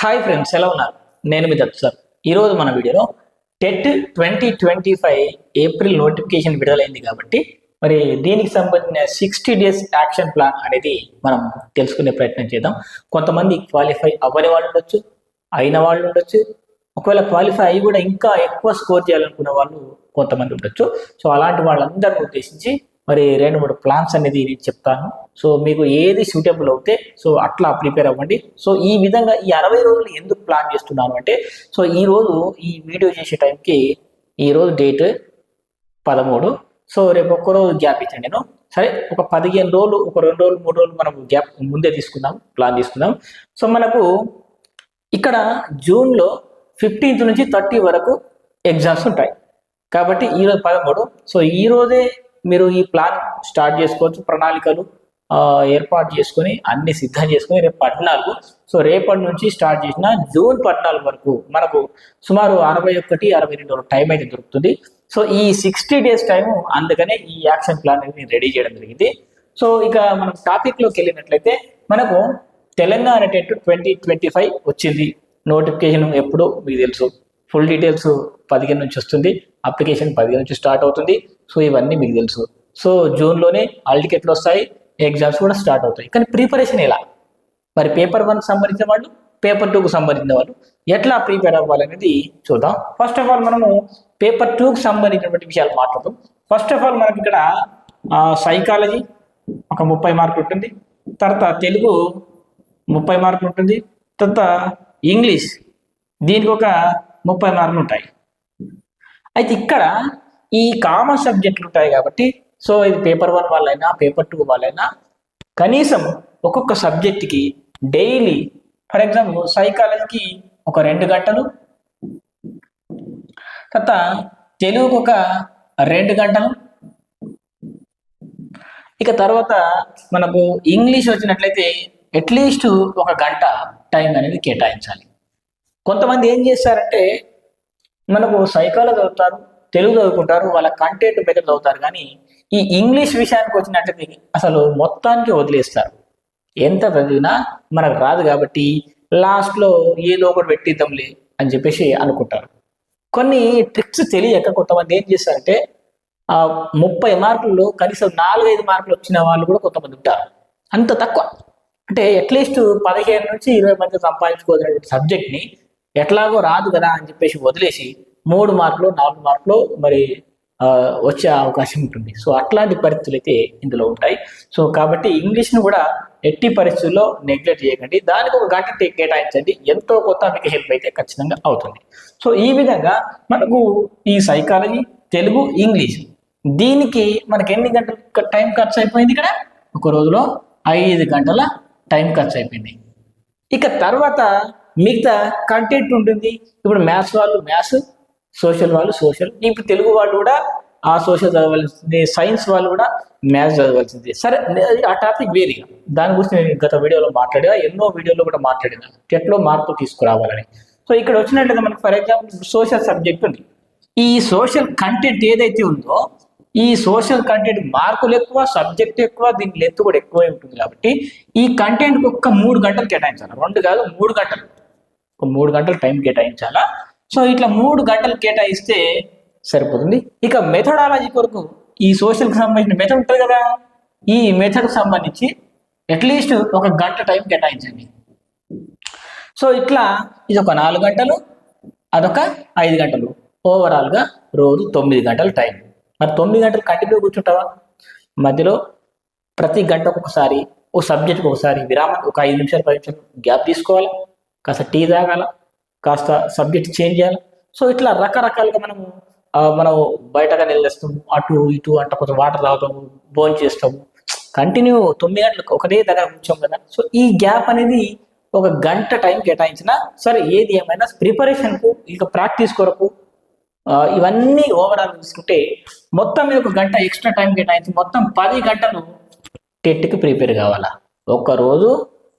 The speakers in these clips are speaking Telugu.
హాయ్ ఫ్రెండ్స్ ఎలా ఉన్నారు? నేను మీ దత్తు సార్. ఈరోజు మన వీడియోలో TET twenty twenty five April notification విడుదలైంది కాబట్టి మరి దీనికి సంబంధించిన సిక్స్టీ డేస్ యాక్షన్ ప్లాన్ అనేది మనం తెలుసుకునే ప్రయత్నం చేద్దాం. కొంతమంది క్వాలిఫై అవ్వని వాళ్ళు ఉండొచ్చు అయిన వాళ్ళు ఉండొచ్చు. ఒకవేళ క్వాలిఫై అయ్యి కూడా ఇంకా ఎక్కువ స్కోర్ చేయాలనుకునే వాళ్ళు కొంతమంది ఉండొచ్చు. సో అలాంటి వాళ్ళందరిని ఉద్దేశించి మరి రెండు మూడు ప్లాన్స్ అనేది నేను చెప్తాను. సో మీకు ఏది సూటబుల్ అవుతే సో అట్లా ప్రిపేర్ అవ్వండి. సో ఈ విధంగా ఈ అరవై రోజులు ఎందుకు ప్లాన్ చేస్తున్నాను అంటే సో ఈ రోజు ఈ వీడియో చేసే టైంకి ఈ రోజు డేట్ పదమూడు. సో రేపు ఒక్క రోజు గ్యాప్ ఇచ్చాను నేను. సరే ఒక పదిహేను రోజులు ఒక రెండు రోజులు మూడు రోజులు మనం గ్యాప్ ముందే తీసుకుందాం ప్లాన్ తీసుకుందాం. సో మనకు ఇక్కడ జూన్లో ఫిఫ్టీన్త్ నుంచి థర్టీ వరకు ఎగ్జామ్స్ ఉంటాయి. కాబట్టి ఈరోజు పదమూడు. సో ఈ రోజే మీరు ఈ ప్లాన్ స్టార్ట్ చేసుకోవచ్చు. ప్రణాళికలు ఏర్పాటు చేసుకొని అన్ని సిద్ధం చేసుకొని రేపు పద్నాలుగు. సో రేపటి నుంచి స్టార్ట్ చేసిన జూన్ పద్నాలుగు వరకు మనకు సుమారు అరవై ఒకటి అరవై రెండు టైం అయితే దొరుకుతుంది. సో ఈ సిక్స్టీ డేస్ టైము అందుకనే ఈ యాక్షన్ ప్లాన్ అనేది రెడీ చేయడం జరిగింది. సో ఇక మనం టాపిక్లోకి వెళ్ళినట్లయితే మనకు Telangana TET twenty twenty five వచ్చింది. నోటిఫికేషన్ ఎప్పుడు మీకు తెలుసు. ఫుల్ డీటెయిల్స్ పదిహేను నుంచి వస్తుంది. అప్లికేషన్ పదిహేను నుంచి స్టార్ట్ అవుతుంది. సో ఇవన్నీ మీకు తెలుసు. సో జూన్లోనే ఆల్ టికెట్లు వస్తాయి ఎగ్జామ్స్ కూడా స్టార్ట్ అవుతాయి. కానీ ప్రిపరేషన్ ఎలా? మరి పేపర్ వన్ సంబంధించిన వాళ్ళు పేపర్ టూకు సంబంధించిన వాళ్ళు ఎట్లా ప్రిపేర్ అవ్వాలనేది చూద్దాం. ఫస్ట్ ఆఫ్ ఆల్ మనము పేపర్ టూకి సంబంధించినటువంటి విషయాలు మాట్లాడదాం. ఫస్ట్ ఆఫ్ ఆల్ మనకి ఇక్కడ సైకాలజీ ఒక ముప్పై మార్కులు ఉంటుంది. తర్వాత తెలుగు ముప్పై మార్కులు ఉంటుంది. తర్వాత ఇంగ్లీష్ దీనికి ఒక ముప్పై మార్కులు ఉంటాయి. అయితే ఇక్కడ ఈ కామన్ సబ్జెక్టులు ఉంటాయి కాబట్టి సో ఇది పేపర్ వన్ వాళ్ళైనా పేపర్ టూ వాళ్ళైనా కనీసం ఒక్కొక్క సబ్జెక్ట్కి డైలీ ఫర్ ఎగ్జాంపుల్ సైకాలజీకి ఒక రెండు గంటలు తర్వాత తెలుగుకు ఒక రెండు గంటలు. ఇక తర్వాత మనకు ఇంగ్లీష్ వచ్చినట్లయితే అట్లీస్ట్ ఒక గంట టైం అనేది కేటాయించాలి. కొంతమంది ఏం చేస్తారంటే మనకు సైకాలజీ చదువుతారు తెలుగు చదువుకుంటారు వాళ్ళ కంటెంట్ మీద చదువుతారు. కానీ ఈ ఇంగ్లీష్ విషయానికి వచ్చినట్లయితే అసలు మొత్తానికి వదిలేస్తారు. ఎంత చదివినా మనకు రాదు కాబట్టి లాస్ట్లో ఏదో ఒకటి పెట్టిద్దాంలే అని చెప్పేసి అనుకుంటారు. కొన్ని ట్రిక్స్ తెలియక కొంతమంది ఏం చేస్తారంటే ఆ ముప్పై మార్కుల్లో కనీసం నాలుగైదు మార్కులు వచ్చిన వాళ్ళు కూడా కొంతమంది ఉంటారు. అంత తక్కువ. అంటే అట్లీస్ట్ పదిహేను నుంచి ఇరవై మంది సంపాదించుకోవాలనే సబ్జెక్ట్ని ఎట్లాగో రాదు కదా అని చెప్పేసి వదిలేసి మూడు మార్కులు నాలుగు మార్కులు మరి వచ్చే అవకాశం ఉంటుంది. సో అట్లాంటి పరిస్థితులు అయితే ఇందులో ఉంటాయి. సో కాబట్టి ఇంగ్లీష్ను కూడా ఎట్టి పరిస్థితుల్లో నెగ్లెక్ట్ చేయకండి. దానికి ఒక గంట కేటాయించండి. ఎంతో కొత్త మీకు హెల్ప్ అయితే ఖచ్చితంగా అవుతుంది. సో ఈ విధంగా మనకు ఈ సైకాలజీ తెలుగు ఇంగ్లీష్ దీనికి మనకి ఎన్ని గంటల టైం ఖర్చు అయిపోయింది ఇక్కడ? ఒక రోజులో ఐదు గంటల టైం ఖర్చు అయిపోయింది. ఇక తర్వాత మిగతా కంటెంట్ ఉంటుంది. ఇప్పుడు మ్యాథ్స్ వాళ్ళు మ్యాథ్స్ సోషల్ వాళ్ళు సోషల్. ఇప్పుడు తెలుగు వాళ్ళు కూడా ఆ సోషల్ చదవాల్సింది సైన్స్ వాళ్ళు కూడా మ్యాథ్స్ చదవాల్సింది. సరే ఆ టాపిక్ వేరేగా దాని గురించి నేను గత వీడియోలో మాట్లాడా ఎన్నో వీడియోలో కూడా మాట్లాడినా. టెట్లో మార్పు తీసుకురావాలని. సో ఇక్కడ వచ్చినట్లయితే మనకి ఫర్ ఎగ్జాంపుల్ సోషల్ సబ్జెక్ట్ ఉంది. ఈ సోషల్ కంటెంట్ ఏదైతే ఉందో ఈ సోషల్ కంటెంట్ మార్కులు ఎక్కువ సబ్జెక్ట్ ఎక్కువ దీని లెంత్ కూడా ఎక్కువే ఉంటుంది కాబట్టి ఈ కంటెంట్ ఒక్క మూడు గంటలు కేటాయించాలి. రెండు కాదు మూడు గంటలు. ఒక మూడు గంటలు టైం కేటాయించాలా? సో ఇట్లా మూడు గంటలు కేటాయిస్తే సరిపోతుంది. ఇక మెథడాలజీ కొరకు ఈ సోషల్కి సంబంధించిన మెథడ్ ఉంటుంది కదా. ఈ మెథడ్కి సంబంధించి అట్లీస్ట్ ఒక గంట టైం కేటాయించండి. సో ఇట్లా ఇది ఒక నాలుగు గంటలు అదొక ఐదు గంటలు. ఓవరాల్గా రోజు తొమ్మిది గంటలు టైం మరి తొమ్మిది గంటలు కంటిన్యూ కూర్చుంటావా? మధ్యలో ప్రతి గంటకు ఒకసారి ఓ సబ్జెక్ట్కి ఒకసారి విరామం ఒక ఐదు నిమిషాలు పది నిమిషాలు గ్యాప్ తీసుకోవాలి? కాస్త టీ తాగాల? కాస్త సబ్జెక్ట్ చేంజ్ చేయాలి. సో ఇట్లా రకరకాలుగా మనము మనం బయటగా నిలదీస్తాము. అటు ఇటు అంట కొంచెం వాటర్ తాగుతాము భోజనం చేస్తాము. కంటిన్యూ తొమ్మిది గంటలకు ఒకటే దగ్గర ఉంచాం కదా. సో ఈ గ్యాప్ అనేది ఒక గంట టైం కేటాయించిన సరే ఏది ఏమైనా ప్రిపరేషన్కు ఇక ప్రాక్టీస్ కొరకు ఇవన్నీ ఓవరాల్ తీసుకుంటే మొత్తం మీద ఒక గంట ఎక్స్ట్రా టైం కేటాయించి మొత్తం పది గంటలు టెట్కి ప్రిపేర్ కావాలా? ఒక్క రోజు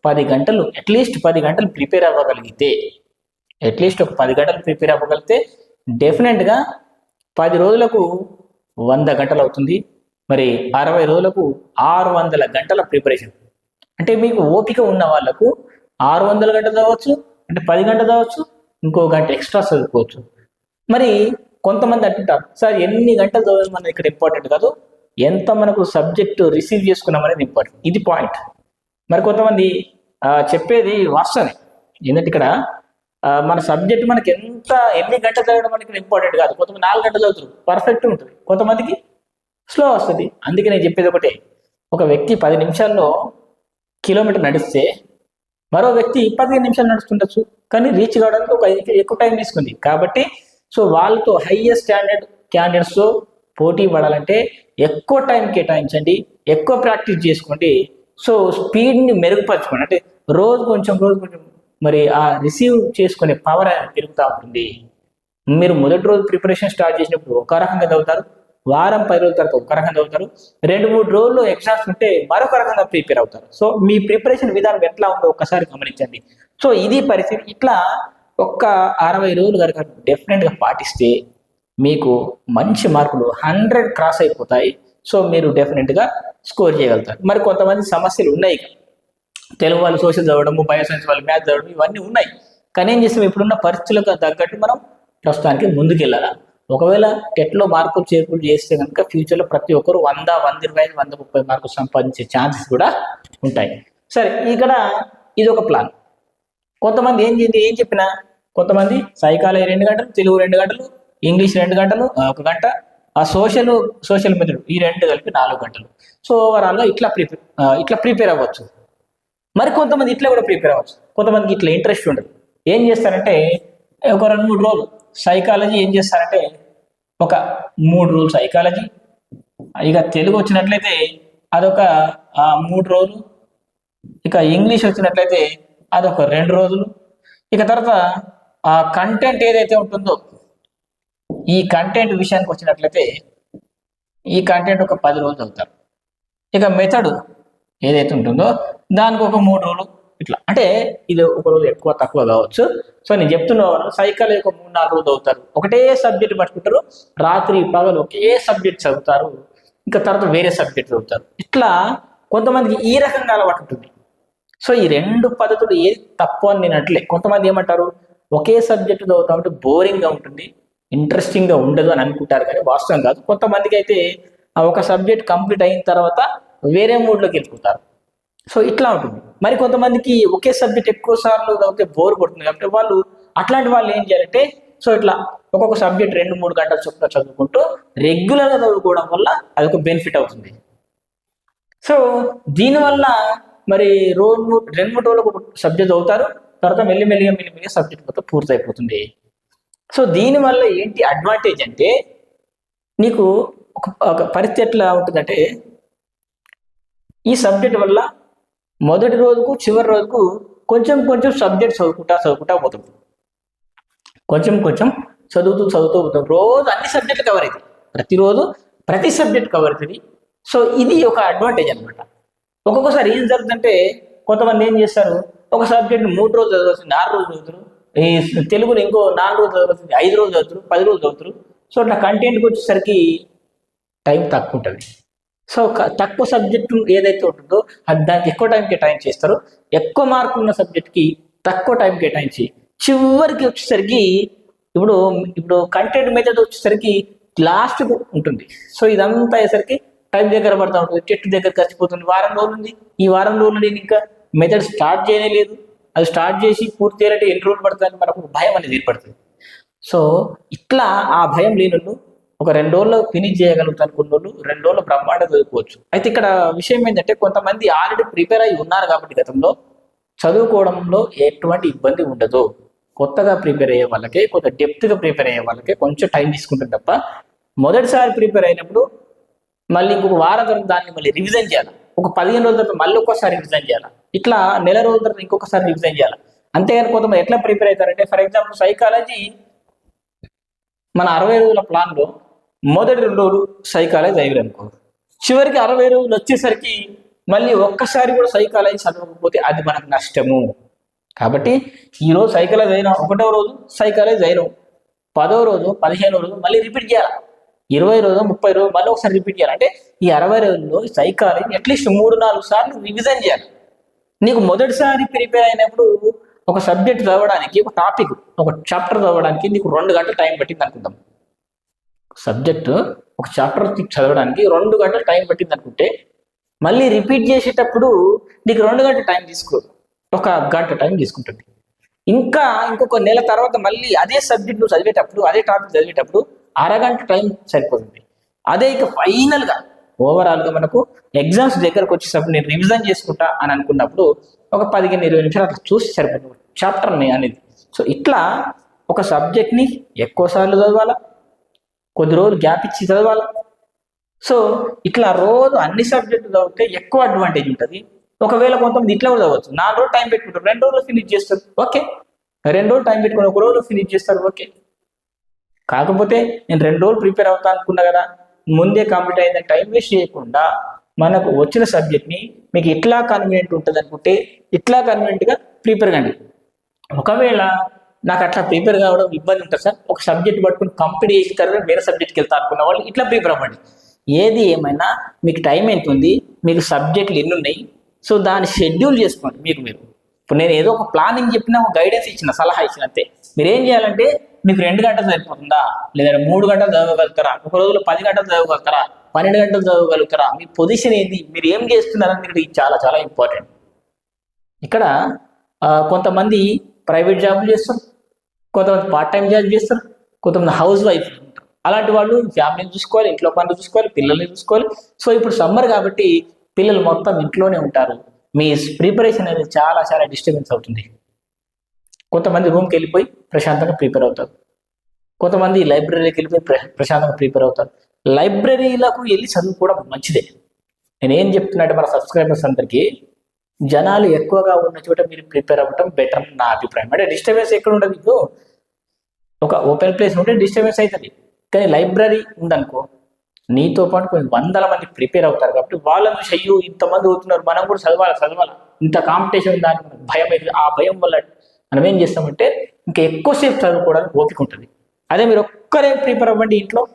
పది గంటలు అట్లీస్ట్ పది గంటలు ప్రిపేర్ అవ్వగలిగితే అట్లీస్ట్ ఒక పది గంటలు ప్రిపేర్ అవ్వగలిగితే డెఫినెట్గా పది రోజులకు వంద గంటలు అవుతుంది. మరి అరవై రోజులకు ఆరు వందల గంటల ప్రిపరేషన్ అంటే మీకు ఓపిక ఉన్న వాళ్ళకు ఆరు వందల గంటలు చదవచ్చు అంటే పది గంటలు చదవచ్చు ఇంకో గంట ఎక్స్ట్రా చదువుకోవచ్చు. మరి కొంతమంది అంటుంటారు సార్ ఎన్ని గంటలు చదవడం అనేది ఇక్కడ ఇంపార్టెంట్ కాదు. ఎంత మనకు సబ్జెక్టు రిసీవ్ చేసుకున్నాం అనేది ఇంపార్టెంట్ ఇది పాయింట్ మరి కొంతమంది చెప్పేది వర్షనే ఏంటంటే ఇక్కడ మన సబ్జెక్ట్ మనకి ఎంత ఎన్ని గంటలు చదవడం మనకి ఇంపార్టెంట్ కాదు. కొంతమంది నాలుగు గంటలు చదువుతారు. పర్ఫెక్ట్ ఉంటుంది. కొంతమందికి స్లో వస్తుంది. అందుకే నేను చెప్పేది ఒకటే. ఒక వ్యక్తి పది నిమిషాల్లో కిలోమీటర్ నడిస్తే మరో వ్యక్తి పదిహేను నిమిషాలు నడుస్తుండొచ్చు. కానీ రీచ్ కావడానికి ఒక ఎక్కువ టైం తీసుకుంది. కాబట్టి సో వాళ్ళతో హైయెస్ట్ స్టాండర్డ్ క్యాండిడేట్స్తో పోటీ పడాలంటే ఎక్కువ టైం కేటాయించండి. ఎక్కువ ప్రాక్టీస్ చేసుకోండి. సో స్పీడ్ని మెరుగుపరచుకోండి. అంటే రోజు కొంచెం రోజు కొంచెం మరి ఆ రిసీవ్ చేసుకునే పవర్ పెరుగుతూ ఉంటుంది. మీరు మొదటి రోజు ప్రిపరేషన్ స్టార్ట్ చేసినప్పుడు ఒక రకంగా చదువుతారు వారం పది రోజుల తర్వాత ఒక రకంగా చదువుతారు రెండు మూడు రోజులు ఎగ్జామ్స్ ఉంటే మరొక రకంగా ప్రిపేర్ అవుతారు. సో మీ ప్రిపరేషన్ విధానం ఎట్లా ఉందో ఒక్కసారి గమనించండి. సో ఇది పరిస్థితి ఇట్లా ఒక్క అరవై రోజులు కనుక డెఫినెట్గా పాటిస్తే మీకు మంచి మార్కులు హండ్రెడ్ క్రాస్ అయిపోతాయి. సో మీరు డెఫినెట్గా స్కోర్ చేయగలుగుతారు. మరి కొంతమంది సమస్యలు ఉన్నాయి. తెలుగు వాళ్ళు సోషల్ చదవడము బయో సైన్స్ వాళ్ళు మ్యాథ్స్ చదవడం ఇవన్నీ ఉన్నాయి. కానీ ఏం చేసాం ఇప్పుడున్న పరిస్థితులకు తగ్గట్టు మనం ప్రస్తుతానికి ముందుకెళ్ళాలా? ఒకవేళ టెట్లో మార్కులు చేర్పులు చేస్తే కనుక ఫ్యూచర్లో ప్రతి ఒక్కరు వంద వంద ఇరవై ఐదు వంద ముప్పై మార్కులు సంపాదించే ఛాన్సెస్ కూడా ఉంటాయి. సరే ఇక్కడ ఇది ఒక ప్లాన్ కొంతమంది ఏం చేయండి? ఏం చెప్పినా? కొంతమంది సైకాలజీ రెండు గంటలు తెలుగు రెండు గంటలు ఇంగ్లీష్ రెండు గంటలు ఒక గంట ఆ సోషల్ సోషల్ మెథడ్ ఈ రెండు కలిపి నాలుగు గంటలు. సో ఓవరాల్గా ఇట్లా ప్రిపేర్ ఇట్లా ప్రిపేర్ అవ్వచ్చు. మరి కొంతమంది ఇట్లా కూడా ప్రిపేర్ అవ్వచ్చు. కొంతమందికి ఇట్లా ఇంట్రెస్ట్ ఉండదు. ఏం చేస్తారంటే ఒక రెండు మూడు రోజులు సైకాలజీ ఏం చేస్తారంటే ఒక మూడు రోజులు సైకాలజీ ఇక తెలుగు వచ్చినట్లయితే అదొక మూడు రోజులు ఇక ఇంగ్లీష్ వచ్చినట్లయితే అదొక రెండు రోజులు ఇక తర్వాత ఆ కంటెంట్ ఏదైతే ఉంటుందో ఈ కంటెంట్ విషయానికి వచ్చినట్లయితే ఈ కంటెంట్ ఒక పది రోజులు అవుతారు ఇక మెథడ్ ఏదైతే ఉంటుందో దానికి ఒక మూడు రోజులు ఇట్లా. అంటే ఇది ఒక రోజు ఎక్కువ తక్కువ కావచ్చు. సో నేను చెప్తున్నా సైకిల్ ఒక మూడు నాలుగు రోజులు అవుతారు. ఒకటే సబ్జెక్ట్ పట్టుకుంటారు. రాత్రి పగలు ఒకే సబ్జెక్ట్ చదువుతారు. ఇంకా తర్వాత వేరే సబ్జెక్ట్ చదువుతారు. ఇట్లా కొంతమందికి ఈ రకంగా అలవాటు ఉంటుంది. సో ఈ రెండు పద్ధతులు ఏది తప్పు అని నేను అట్లే కొంతమంది ఏమంటారు? ఒకే సబ్జెక్ట్ చదువుతా ఉంటే బోరింగ్గా ఉంటుంది. ఇంట్రెస్టింగ్గా ఉండదు అని అనుకుంటారు కానీ వాస్తవం కాదు. కొంతమందికి అయితే ఒక సబ్జెక్ట్ కంప్లీట్ అయిన తర్వాత వేరే మూడ్లోకి వెళ్ళిపోతారు. సో ఇట్లా ఉంటుంది. మరి కొంతమందికి ఒకే సబ్జెక్ట్ ఎక్కువ సార్లు చదివితే బోర్ కొడుతుంది. కాబట్టి వాళ్ళు అట్లాంటి వాళ్ళు ఏం చేయాలంటే సో ఇట్లా ఒక్కొక్క సబ్జెక్ట్ రెండు మూడు గంటల చొప్పున చదువుకుంటూ రెగ్యులర్గా చదువుకోవడం వల్ల అది ఒక బెనిఫిట్ అవుతుంది. సో దీనివల్ల మరి రోజు రెండు మూడు రోజులు ఒక సబ్జెక్ట్ చదువుతారు తర్వాత మెల్లిమెల్లిగా మెల్లిమెల్లిగా సబ్జెక్ట్ మొత్తం పూర్తయిపోతుంది. సో దీనివల్ల ఏంటి అడ్వాంటేజ్ అంటే నీకు ఒక ఒక పరిస్థితి ఎట్లా ఉంటుందంటే ఈ సబ్జెక్ట్ వల్ల మొదటి రోజుకు చివరి రోజుకు కొంచెం కొంచెం సబ్జెక్ట్ చదువుకుంటా చదువుకుంటా పోతాం. కొంచెం కొంచెం చదువుతూ చదువుతూ పోతాం. రోజు అన్ని సబ్జెక్టులు కవర్ అవుతాయి ప్రతిరోజు ప్రతి సబ్జెక్ట్ కవర్ అవుతుంది సో ఇది ఒక అడ్వాంటేజ్ అనమాట ఒక్కొక్కసారి ఏం జరుగుతుందంటే కొంతమంది ఏం చేస్తారు? ఒక సబ్జెక్ట్ మూడు రోజులు చదవాల్సింది ఆరు రోజులు చదువుతారు. ఈ తెలుగుని ఇంకో నాలుగు రోజులు చదవాల్సింది ఐదు రోజులు చదువుతారు పది రోజులు చదువుతారు. సో అట్లా కంటెంట్కి వచ్చేసరికి టైం తక్కువ ఉంటుంది. సో తక్కువ సబ్జెక్టు ఏదైతే ఉంటుందో అది దానికి ఎక్కువ టైం కేటాయించి ఎక్కువ మార్కులు ఉన్న సబ్జెక్ట్కి తక్కువ టైం కేటాయించి చివరికి వచ్చేసరికి ఇప్పుడు ఇప్పుడు కంటెంట్ మెథడ్ వచ్చేసరికి లాస్ట్ ఉంటుంది. సో ఇదంతా అయ్యేసరికి టైం దగ్గర పడతా ఉంటుంది. చెట్టు దగ్గర ఖర్చిపోతుంది వారం రోజులు ఉంది. ఈ వారం రోజులు నేను ఇంకా మెథడ్ స్టార్ట్ చేయలేదు అది స్టార్ట్ చేసి పూర్తి అయ్యేటట్టు ఎన్ని రోజులు పడుతుందని మనకు భయం అనేది ఏర్పడుతుంది. సో ఇట్లా ఆ భయం లేని ఒక రెండు రోజుల్లో ఫినిష్ చేయగలుగుతారు కొన్ని రోజులు రెండు రోజులు బ్రహ్మాండ చదువుకోవచ్చు. అయితే ఇక్కడ విషయం ఏంటంటే కొంతమంది ఆల్రెడీ ప్రిపేర్ అయి ఉన్నారు కాబట్టి గతంలో చదువుకోవడంలో ఎటువంటి ఇబ్బంది ఉండదు. కొత్తగా ప్రిపేర్ అయ్యే వాళ్ళకే కొంత డెప్త్గా ప్రిపేర్ అయ్యే వాళ్ళకే కొంచెం టైం తీసుకుంటుంది తప్ప మొదటిసారి ప్రిపేర్ అయినప్పుడు మళ్ళీ ఇంకొక వారం తర్వాత దాన్ని మళ్ళీ రివిజన్ చేయాలి? ఒక పదిహేను రోజుల తర్వాత మళ్ళీ ఒక్కసారి రివిజన్ చేయాలి? ఇట్లా నెల రోజుల తర్వాత ఇంకొకసారి రివిజన్ చేయాలి? అంతేగాని కొంతమంది ఎట్లా ప్రిపేర్ అవుతారంటే ఫర్ ఎగ్జాంపుల్ సైకాలజీ మన అరవై రోజుల ప్లాన్లో మొదటి రెండు రోజులు సైకాలజీ అయ్యారు అనుకో. చివరికి అరవై రోజులు వచ్చేసరికి మళ్ళీ ఒక్కసారి కూడా సైకాలజీ చదవకపోతే అది మనకు నష్టము. కాబట్టి ఈ రోజు సైకాలజీ అయినా ఒకటో రోజు సైకాలజీ అయినా పదో రోజు పదిహేనో రోజు మళ్ళీ రిపీట్ చేయాలి? ఇరవై రోజు ముప్పై రోజు మళ్ళీ ఒకసారి రిపీట్ చేయాలి? అంటే ఈ అరవై రోజుల్లో సైకాలజీ అట్లీస్ట్ మూడు నాలుగు సార్లు రివిజన్ చేయాలి. నీకు మొదటిసారి ప్రిపేర్ అయినప్పుడు ఒక సబ్జెక్ట్ చదవడానికి ఒక టాపిక్ ఒక చాప్టర్ చదవడానికి నీకు రెండు గంటలు టైం పట్టింది అనుకుందాం. సబ్జెక్టు ఒక చాప్టర్ చదవడానికి రెండు గంటలు టైం పట్టింది అనుకుంటే మళ్ళీ రిపీట్ చేసేటప్పుడు నీకు రెండు గంటల టైం తీసుకోదు ఒక గంట టైం తీసుకుంటుంది. ఇంకా ఇంకొక నెల తర్వాత మళ్ళీ అదే సబ్జెక్ట్ నువ్వు చదివేటప్పుడు అదే టాపిక్ చదివేటప్పుడు అరగంట టైం సరిపోతుంది. అదే ఇక ఫైనల్గా ఓవరాల్గా మనకు ఎగ్జామ్స్ దగ్గరకు వచ్చేటప్పుడు నేను రివిజన్ చేసుకుంటా అని అనుకున్నప్పుడు ఒక పదిహేను ఇరవై నిమిషాలు అట్లా చూసి సరిపోతుంది. చాప్టర్ని అనేది. సో ఇట్లా ఒక సబ్జెక్ట్ని ఎక్కువసార్లు చదవాలా? కొద్ది రోజులు గ్యాప్ ఇచ్చి చదవాలి. సో ఇట్లా రోజు అన్ని సబ్జెక్టులు చదివితే ఎక్కువ అడ్వాంటేజ్ ఉంటుంది. ఒకవేళ కొంతమంది ఇట్లా కూడా చదవచ్చు. నాలుగు రోజులు టైం పెట్టుకుంటారు. రెండు రోజులు ఫినిష్ చేస్తారు. ఓకే. రెండు రోజులు టైం పెట్టుకుని ఒక రోజు ఫినిష్ చేస్తారు. ఓకే. కాకపోతే నేను రెండు రోజులు ప్రిపేర్ అవుతా అనుకున్నా కదా. ముందే కంప్లీట్ అయిందని టైం వేస్ట్ చేయకుండా మనకు వచ్చిన సబ్జెక్ట్ని మీకు ఇట్లా కన్వీనియంట్ ఉంటుంది అనుకుంటే ఇట్లా కన్వీనియంట్గా ప్రిపేర్ కండి. ఒకవేళ నాకు అట్లా ప్రిపేర్ కావడం ఇబ్బంది ఉంటుంది సార్. ఒక సబ్జెక్ట్ పట్టుకుని కంప్లీట్ చేసిన తర్వాత వేరే సబ్జెక్ట్కి వెళ్తా అనుకున్న వాళ్ళు ఇట్లా ప్రిపేర్ అవ్వండి. ఏది ఏమైనా మీకు టైం ఎంత ఉంది మీకు సబ్జెక్టులు ఎన్ని ఉన్నాయి సో దాన్ని షెడ్యూల్ చేసుకోండి మీకు మీరు. ఇప్పుడు నేను ఏదో ఒక ప్లానింగ్ చెప్పిన ఒక గైడెన్స్ ఇచ్చిన సలహా ఇచ్చిన అంతే. మీరు ఏం చేయాలంటే మీకు రెండు గంటలు సరిపోతుందా? లేదా మూడు గంటలు చదవగలుగుతారా? ఒక రోజులో పది గంటలు చదవగలుగుతారా? పన్నెండు గంటలు చదవగలుగుతారా? మీ పొజిషన్ ఏంది? మీరు ఏం చేస్తున్నారని చాలా చాలా ఇంపార్టెంట్ ఇక్కడ కొంతమంది ప్రైవేట్ జాబులు చేస్తారు కొంతమంది పార్ట్ టైం జాబ్ చేస్తారు కొంతమంది హౌస్ వైఫ్. అలాంటి వాళ్ళు ఫ్యామిలీని చూసుకోవాలి ఇంట్లో పనులు చూసుకోవాలి పిల్లల్ని చూసుకోవాలి. సో ఇప్పుడు సమ్మర్ కాబట్టి పిల్లలు మొత్తం ఇంట్లోనే ఉంటారు. మీ ప్రిపరేషన్ అనేది చాలా చాలా డిస్టర్బెన్స్ అవుతుంది. కొంతమంది రూమ్కి వెళ్ళిపోయి ప్రశాంతంగా ప్రిపేర్ అవుతారు. కొంతమంది లైబ్రరీకి వెళ్ళిపోయి ప్ర- ప్రశాంతంగా ప్రిపేర్ అవుతారు. లైబ్రరీలకు వెళ్ళి చదువుకోవడం మంచిదే. నేను ఏం మన సబ్స్క్రైబర్స్ అందరికీ జనాలు ఎక్కువగా ఉన్న చోట మీరు ప్రిపేర్ అవ్వటం బెటర్ నా అభిప్రాయం. అంటే డిస్టర్బెన్స్ ఎక్కడ ఉండదు మీకు ఒక ఓపెన్ ప్లేస్ ఉంటే డిస్టర్బెన్స్ అవుతుంది కానీ లైబ్రరీ ఉందనుకో నీతో పాటు కొన్ని వందల మంది ప్రిపేర్ అవుతారు కాబట్టి వాళ్ళను చెయ్యు ఇంతమంది అవుతున్నారు మనం కూడా చదవాలి చదవాలి. ఇంత కాంపిటీషన్ దాని భయం అయితే ఆ భయం వల్ల మనం ఏం చేస్తామంటే ఇంకా ఎక్కువసేపు చదువుకోవడానికి ఓపిక ఉంటుంది. అదే మీరు ఒక్కరే ప్రిపేర్ అవ్వండి ఇంట్లో.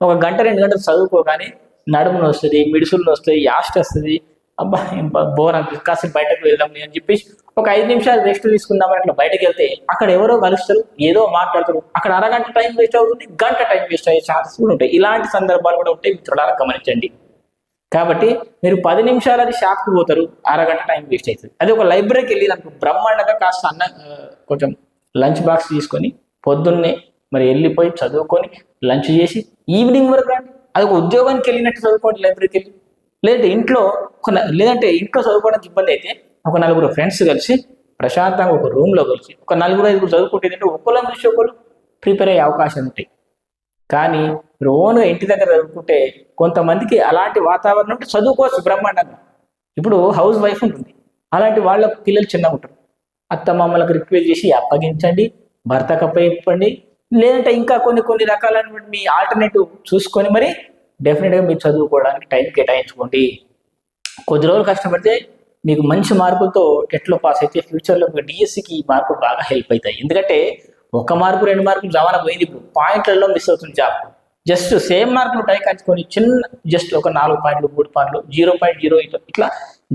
ఒక గంట రెండు గంటలు చదువుకోగానే నడుమును వస్తుంది మిడుసులు వస్తాయి యాస్ట్ వస్తుంది అబ్బా ఏం బోర్ అనిపిస్తుంది. కాసేపు బయటకు వెళ్దాం అని చెప్పేసి ఒక ఐదు నిమిషాలు రెస్ట్ తీసుకుందాం అట్లా బయటకు వెళ్తే అక్కడ ఎవరో కలుస్తారు ఏదో మాట్లాడతారు. అక్కడ అరగంట టైం వేస్ట్ అవుతుంది గంట టైం వేస్ట్ అయ్యే ఛాన్సెస్ కూడా ఉంటాయి. ఇలాంటి సందర్భాలు కూడా ఉంటాయి మిత్రులారా గమనించండి. కాబట్టి మీరు పది నిమిషాలు అది షాప్కి పోతారు అరగంట టైం వేస్ట్ అవుతుంది. అదే ఒక లైబ్రరీకి వెళ్ళి దానికి బ్రహ్మాండంగా కాస్త అన్న కొంచెం లంచ్ బాక్స్ తీసుకొని పొద్దున్నే మరి వెళ్ళిపోయి చదువుకొని లంచ్ చేసి ఈవినింగ్ వరకు రండి. అది ఒక ఉద్యోగానికి వెళ్ళినట్టు చదువుకోండి లైబ్రరీకి వెళ్ళి. లేదంటే ఇంట్లో ఒక లేదంటే ఇంట్లో చదువుకోవడానికి ఇబ్బంది అయితే ఒక నలుగురు ఫ్రెండ్స్ కలిసి ప్రశాంతంగా ఒక రూమ్లో కలిసి ఒక నలుగురు ఐదుగురు చదువుకుంటే అంటే నుంచి చూసి ఒకళ్ళు ప్రిపేర్ అయ్యే అవకాశం ఉంటాయి. కానీ మీరు ఓన్గా ఇంటి దగ్గర చదువుకుంటే కొంతమందికి అలాంటి వాతావరణం ఉంటే చదువుకోవచ్చు బ్రహ్మాండంగా. ఇప్పుడు హౌస్ వైఫ్ ఉంటుంది. అలాంటి వాళ్ళ పిల్లలు చిన్నగా ఉంటారు. అత్త మామలకు రిక్వెస్ట్ చేసి అప్పగించండి భర్తకు ఇప్పండి లేదంటే ఇంకా కొన్ని కొన్ని రకాలైనటువంటి మీ ఆల్టర్నేటివ్ చూసుకొని మరి డెఫినెట్గా మీరు చదువుకోవడానికి టైం కేటాయించుకోండి. కొద్ది రోజులు కష్టపడితే మీకు మంచి మార్కులతో టెట్లో పాస్ అయితే ఫ్యూచర్లో మీకు డిఎస్సికి ఈ మార్కులు బాగా హెల్ప్ అవుతాయి. ఎందుకంటే ఒక మార్కు రెండు మార్కులు జమానా పోయింది ఇప్పుడు. పాయింట్లలో మిస్ అవుతుంది జాబ్ జస్ట్ సేమ్ మార్కులు టై కంచుకొని చిన్న జస్ట్ ఒక నాలుగు పాయింట్లు మూడు పాయింట్లు జీరో పాయింట్ జీరో ఇట్లా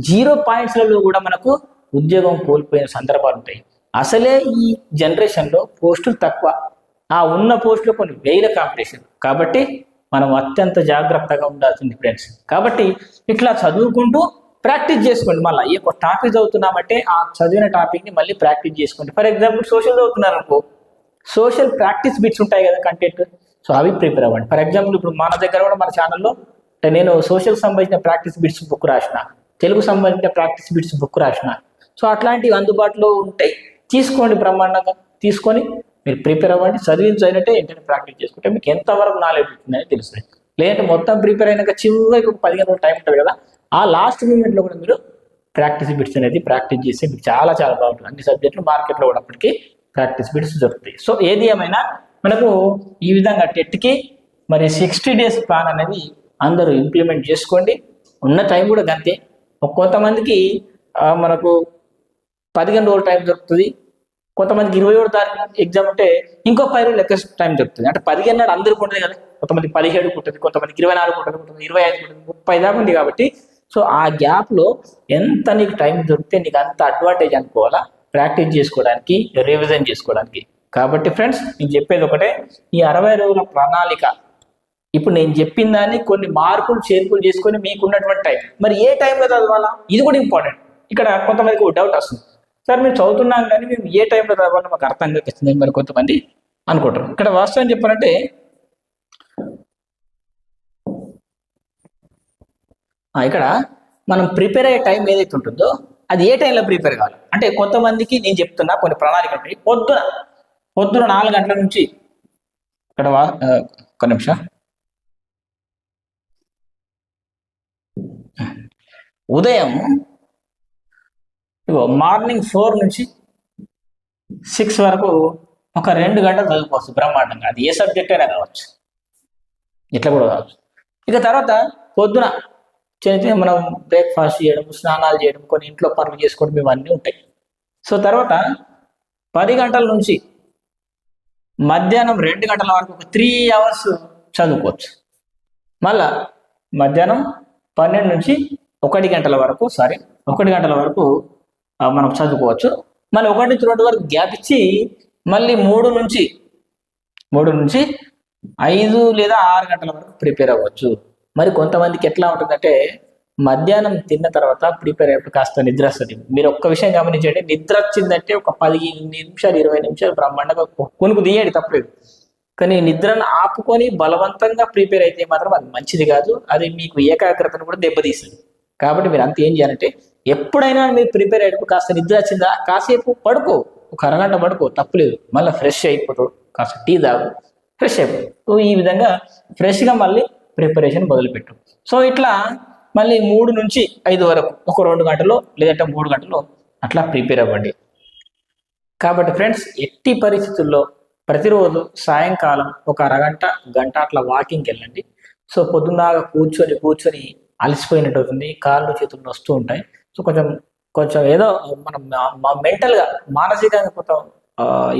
జీరో పాయింట్స్లలో కూడా మనకు ఉద్యోగం కోల్పోయిన సందర్భాలు ఉంటాయి. అసలే ఈ జనరేషన్లో పోస్టులు తక్కువ. ఆ ఉన్న పోస్టులో కొన్ని వేల కాంపిటీషన్ కాబట్టి మనం అత్యంత జాగ్రత్తగా ఉండాల్సింది ఫ్రెండ్స్ కాబట్టి ఇట్లా చదువుకుంటూ ప్రాక్టీస్ చేసుకోండి. మళ్ళీ ఏ ఒక టాపిక్ చదువుతున్నామంటే ఆ చదివిన టాపిక్ని మళ్ళీ ప్రాక్టీస్ చేసుకోండి. ఫర్ ఎగ్జాంపుల్ సోషల్ చదువుతున్నారు అనుకో సోషల్ ప్రాక్టీస్ బిట్స్ ఉంటాయి కదా కంటెంట్ సో అవి ప్రిపేర్ అవ్వండి. ఫర్ ఎగ్జాంపుల్ ఇప్పుడు మన దగ్గర కూడా మన ఛానల్లో అంటే నేను సోషల్ సంబంధించిన ప్రాక్టీస్ బిట్స్ బుక్ రాసిన తెలుగు సంబంధించిన ప్రాక్టీస్ బిట్స్ బుక్ రాసిన. సో అట్లాంటివి అందుబాటులో ఉంటాయి. తీసుకోండి బ్రహ్మాండంగా. తీసుకొని మీరు ప్రిపేర్ అవ్వండి చదివిన అయినట్టే ఏంటంటే ప్రాక్టీస్ చేసుకుంటే మీకు ఎంతవరకు నాలెడ్జ్ ఉంటుందని తెలుస్తుంది. లేదంటే మొత్తం ప్రిపేర్ అయినాక చివరికి ఒక పదిహేను రోజులు టైం ఉంటుంది కదా ఆ లాస్ట్ మూమెంట్లో కూడా మీరు ప్రాక్టీస్ బిట్స్ అనేది ప్రాక్టీస్ చేస్తే మీకు చాలా చాలా బాగుంటుంది. అన్ని సబ్జెక్టులు మార్కెట్లో కూడా ప్రాక్టీస్ బిట్స్ దొరుకుతాయి. సో ఏది ఏమైనా మనకు ఈ విధంగా టెట్కి మరి సిక్స్టీ డేస్ ప్లాన్ అనేది అందరూ ఇంప్లిమెంట్ చేసుకోండి. ఉన్న టైం కూడా గంతే. కొంతమందికి మనకు పదిహేను రోజులు టైం దొరుకుతుంది. కొంతమందికి ఇరవై ఏడు తారీఖు ఎగ్జామ్ ఉంటే ఇంకో పది రోజులు లెక్క టైం దొరుకుతుంది. అంటే పదిహేను నాడు అందరికి ఉంటుంది కదా. కొంతమంది పదిహేడు ఉంటుంది కొంతమందికి ఇరవై నాలుగు ఉంటుంది కొంతమంది ఇరవై ఐదు ఉంటుంది ముప్పై దాకా ఉంది కాబట్టి. సో ఆ గ్యాప్లో ఎంత నీకు టైం దొరికితే నీకు అంత అడ్వాంటేజ్ అనుకోవాలా? ప్రాక్టీస్ చేసుకోవడానికి రివిజన్ చేసుకోవడానికి. కాబట్టి ఫ్రెండ్స్ నేను చెప్పేది ఒకటే. ఈ అరవై రోజుల ప్రణాళిక ఇప్పుడు నేను చెప్పిన దాన్ని కొన్ని మార్పులు చేర్పులు చేసుకొని మీకు ఉన్నటువంటి టైం మరి ఏ టైంలో చదవాలా? ఇది కూడా ఇంపార్టెంట్ ఇక్కడ కొంతమందికి డౌట్ వస్తుంది. సార్ మేము చదువుతున్నాం కానీ మేము ఏ టైంలో చదవాలో మాకు అర్థం కాకిస్తుంది మరి కొంతమంది అనుకుంటారు. ఇక్కడ వాస్తవం చెప్పాలంటే ఇక్కడ మనం ప్రిపేర్ అయ్యే టైం ఏదైతే ఉంటుందో అది ఏ టైంలో ప్రిపేర్ కావాలి? అంటే కొంతమందికి నేను చెప్తున్నా కొన్ని ప్రణాళికలు ఉంటాయి. పొద్దున పొద్దున నాలుగు గంటల నుంచి ఇక్కడ వా ఆ, నిమిషం. ఉదయం ఇగో మార్నింగ్ ఫోర్ నుంచి సిక్స్ వరకు ఒక రెండు గంటలు చదువుకోవచ్చు బ్రహ్మాండంగా. అది ఏ సబ్జెక్ట్ అయినా కావచ్చు. ఇట్లా కూడా కావచ్చు. ఇక తర్వాత పొద్దున చిన్న చిన్న మనం బ్రేక్ఫాస్ట్ చేయడం స్నానాలు చేయడం కొన్ని ఇంట్లో పనులు చేసుకోవడం ఇవన్నీ ఉంటాయి. సో తర్వాత పది గంటల నుంచి మధ్యాహ్నం రెండు గంటల వరకు ఒక త్రీ అవర్స్ చదువుకోవచ్చు. మళ్ళా మధ్యాహ్నం పన్నెండు నుంచి ఒకటి గంటల వరకు సారీ ఒకటి గంటల వరకు మనం చదువుకోవచ్చు. మళ్ళీ ఒకటి నుంచి రెండు వరకు గ్యాప్ ఇచ్చి మళ్ళీ మూడు నుంచి మూడు నుంచి ఐదు లేదా ఆరు గంటల వరకు ప్రిపేర్ అవ్వచ్చు. మరి కొంతమందికి ఎట్లా ఉంటుందంటే మధ్యాహ్నం తిన్న తర్వాత ప్రిపేర్ అయినప్పుడు కాస్త నిద్ర వస్తుంది. మీరు ఒక్క విషయం గమనించండి నిద్ర వచ్చిందంటే ఒక పదిహేను నిమిషాలు ఇరవై నిమిషాలు బ్రహ్మాండంగా కొనుక్కు తీయండి తప్పలేదు. కానీ నిద్రను ఆపుకొని బలవంతంగా ప్రిపేర్ అయితే మాత్రం అది మంచిది కాదు. అది మీకు ఏకాగ్రతను కూడా దెబ్బతీస్తుంది. కాబట్టి మీరు అంత ఏం చేయాలంటే ఎప్పుడైనా మీరు ప్రిపేర్ అయ్యేటప్పుడు కాస్త నిద్ర వచ్చిందా? కాసేపు పడుకో. ఒక అరగంట పడుకో. తప్పులేదు. మళ్ళీ ఫ్రెష్ అయిపోతావు. కాస్త టీ తాగు. ఫ్రెష్ అయిపోతావు సో ఈ విధంగా ఫ్రెష్గా మళ్ళీ ప్రిపరేషన్ మొదలుపెట్టు. సో ఇట్లా మళ్ళీ మూడు నుంచి ఐదు వరకు ఒక రెండు గంటలు లేదంటే మూడు గంటలు అట్లా ప్రిపేర్ అవ్వండి. కాబట్టి ఫ్రెండ్స్ ఎట్టి పరిస్థితుల్లో ప్రతిరోజు సాయంకాలం ఒక అరగంట గంట అట్లా వాకింగ్కి వెళ్ళండి. సో పొద్దున్నగా కూర్చొని కూర్చొని అలసిపోయినట్టు అవుతుంది. కాళ్ళు చేతులు వస్తూ ఉంటాయి. సో కొంచెం కొంచెం ఏదో మనం మెంటల్గా మానసికంగా కొంత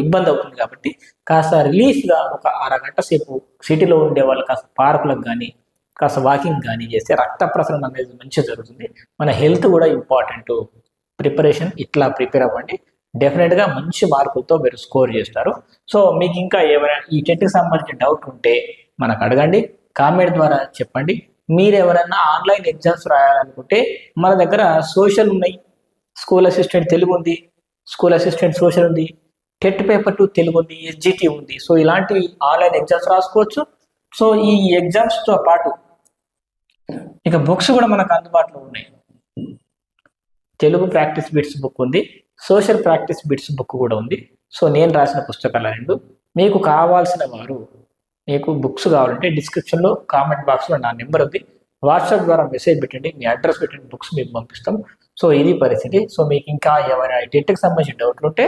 ఇబ్బంది అవుతుంది కాబట్టి కాస్త రిలీఫ్గా ఒక అరగంట సేపు సిటీలో ఉండే వాళ్ళు కాస్త పార్కులకు కానీ కాస్త వాకింగ్ కానీ చేస్తే రక్త ప్రసరణ అనేది మంచిగా జరుగుతుంది. మన హెల్త్ కూడా ఇంపార్టెంట్. ప్రిపరేషన్ ఇట్లా ప్రిపేర్ అవ్వండి. డెఫినెట్గా మంచి మార్కులతో మీరు స్కోర్ చేస్తారు. సో మీకు ఇంకా ఏమైనా ఈ టెట్కి సంబంధించిన డౌట్ ఉంటే మనకు అడగండి. కామెంట్ ద్వారా చెప్పండి. మీరు ఎవరైనా ఆన్లైన్ ఎగ్జామ్స్ రాయాలనుకుంటే మన దగ్గర సోషల్ ఉన్నాయి. స్కూల్ అసిస్టెంట్ తెలుగు ఉంది స్కూల్ అసిస్టెంట్ సోషల్ ఉంది టెట్ పేపర్ టూ తెలుగు ఉంది ఎస్జిటి ఉంది. సో ఇలాంటి ఆన్లైన్ ఎగ్జామ్స్ రాసుకోవచ్చు. సో ఈ ఎగ్జామ్స్తో పాటు ఇక బుక్స్ కూడా మనకు అందుబాటులో ఉన్నాయి. తెలుగు ప్రాక్టీస్ బిట్స్ బుక్ ఉంది సోషల్ ప్రాక్టీస్ బిట్స్ బుక్ కూడా ఉంది. సో నేను రాసిన పుస్తకాలు రెండు. మీకు కావాల్సిన వారు మీకు బుక్స్ కావాలంటే డిస్క్రిప్షన్లో కామెంట్ బాక్స్లో నా నెంబర్ ఉంది. వాట్సాప్ ద్వారా మెసేజ్ పెట్టండి మీ అడ్రస్ పెట్టండి బుక్స్ మీకు పంపిస్తాం. సో ఇది పరిస్థితి. సో మీకు ఇంకా ఏమైనా టెట్కి సంబంధించిన డౌట్లు ఉంటే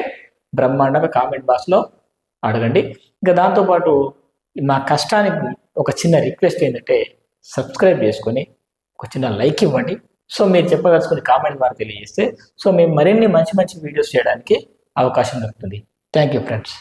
బ్రహ్మాండంగా కామెంట్ బాక్స్లో అడగండి. ఇంకా దాంతోపాటు మా కష్టానికి ఒక చిన్న రిక్వెస్ట్ ఏంటంటే సబ్స్క్రైబ్ చేసుకొని ఒక చిన్న లైక్ ఇవ్వండి. సో మీరు చెప్పదలుచుకుని కామెంట్ ద్వారా తెలియజేస్తే సో మేము మరిన్ని మంచి మంచి వీడియోస్ చేయడానికి అవకాశం దొరుకుతుంది. Thank you friends